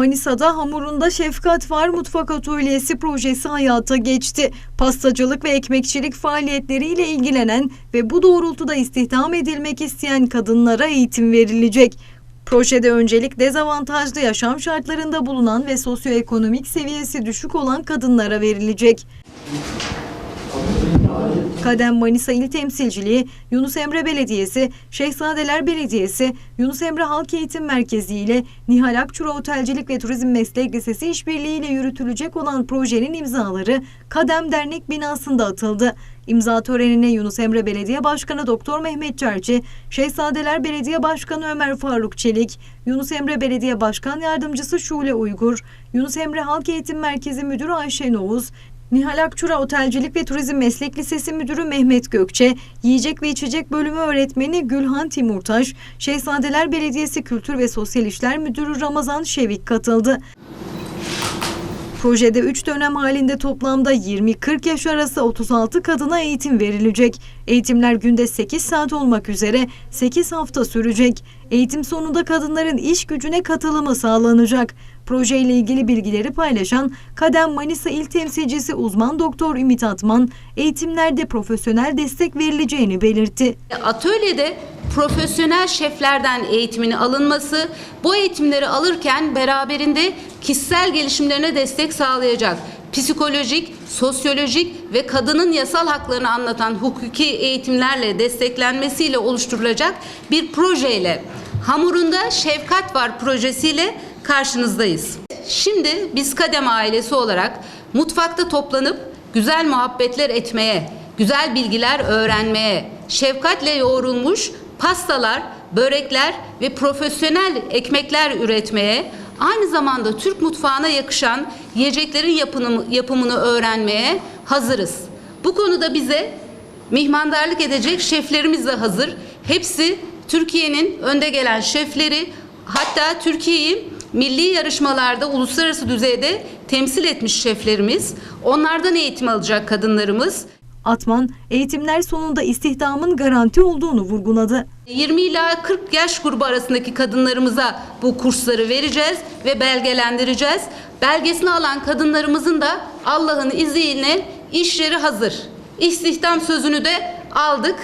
Manisa'da hamurunda şefkat var mutfak atölyesi projesi hayata geçti. Pastacılık ve ekmekçilik faaliyetleriyle ilgilenen ve bu doğrultuda istihdam edilmek isteyen kadınlara eğitim verilecek. Projede öncelik dezavantajlı yaşam şartlarında bulunan ve sosyoekonomik seviyesi düşük olan kadınlara verilecek. Kadem Manisa İl Temsilciliği, Yunus Emre Belediyesi, Şehzadeler Belediyesi, Yunus Emre Halk Eğitim Merkezi ile Nihal Akçura Otelcilik ve Turizm Meslek Lisesi işbirliğiyle yürütülecek olan projenin imzaları Kadem Dernek binasında atıldı. İmza törenine Yunus Emre Belediye Başkanı Doktor Mehmet Çerçi, Şehzadeler Belediye Başkanı Ömer Faruk Çelik, Yunus Emre Belediye Başkan Yardımcısı Şule Uygur, Yunus Emre Halk Eğitim Merkezi Müdürü Ayşe Oğuz, Nihal Akçura Otelcilik ve Turizm Meslek Lisesi Müdürü Mehmet Gökçe, Yiyecek ve İçecek Bölümü Öğretmeni Gülhan Timurtaş, Şehzadeler Belediyesi Kültür ve Sosyal İşler Müdürü Ramazan Şevik katıldı. Projede 3 dönem halinde toplamda 20-40 yaş arası 36 kadına eğitim verilecek. Eğitimler günde 8 saat olmak üzere 8 hafta sürecek. Eğitim sonunda kadınların iş gücüne katılımı sağlanacak. Proje ile ilgili bilgileri paylaşan Kadem Manisa İl Temsilcisi uzman doktor Ümit Atman, eğitimlerde profesyonel destek verileceğini belirtti. Atölyede profesyonel şeflerden eğitimini alınması, bu eğitimleri alırken beraberinde kişisel gelişimlerine destek sağlayacak psikolojik, sosyolojik ve kadının yasal haklarını anlatan hukuki eğitimlerle desteklenmesiyle oluşturulacak bir projeyle Hamurunda Şefkat Var projesiyle karşınızdayız. Şimdi biz Kadem ailesi olarak mutfakta toplanıp güzel muhabbetler etmeye, güzel bilgiler öğrenmeye, şefkatle yoğrulmuş pastalar, börekler ve profesyonel ekmekler üretmeye, aynı zamanda Türk mutfağına yakışan yiyeceklerin yapımını, öğrenmeye hazırız. Bu konuda bize mihmandarlık edecek şeflerimiz de hazır. Hepsi Türkiye'nin önde gelen şefleri, hatta Türkiye'yi milli yarışmalarda uluslararası düzeyde temsil etmiş şeflerimiz. Onlardan eğitim alacak kadınlarımız. Atman, eğitimler sonunda istihdamın garanti olduğunu vurguladı. 20 ila 40 yaş grubu arasındaki kadınlarımıza bu kursları vereceğiz ve belgelendireceğiz. Belgesini alan kadınlarımızın da Allah'ın izniyle işleri hazır. İstihdam sözünü de aldık.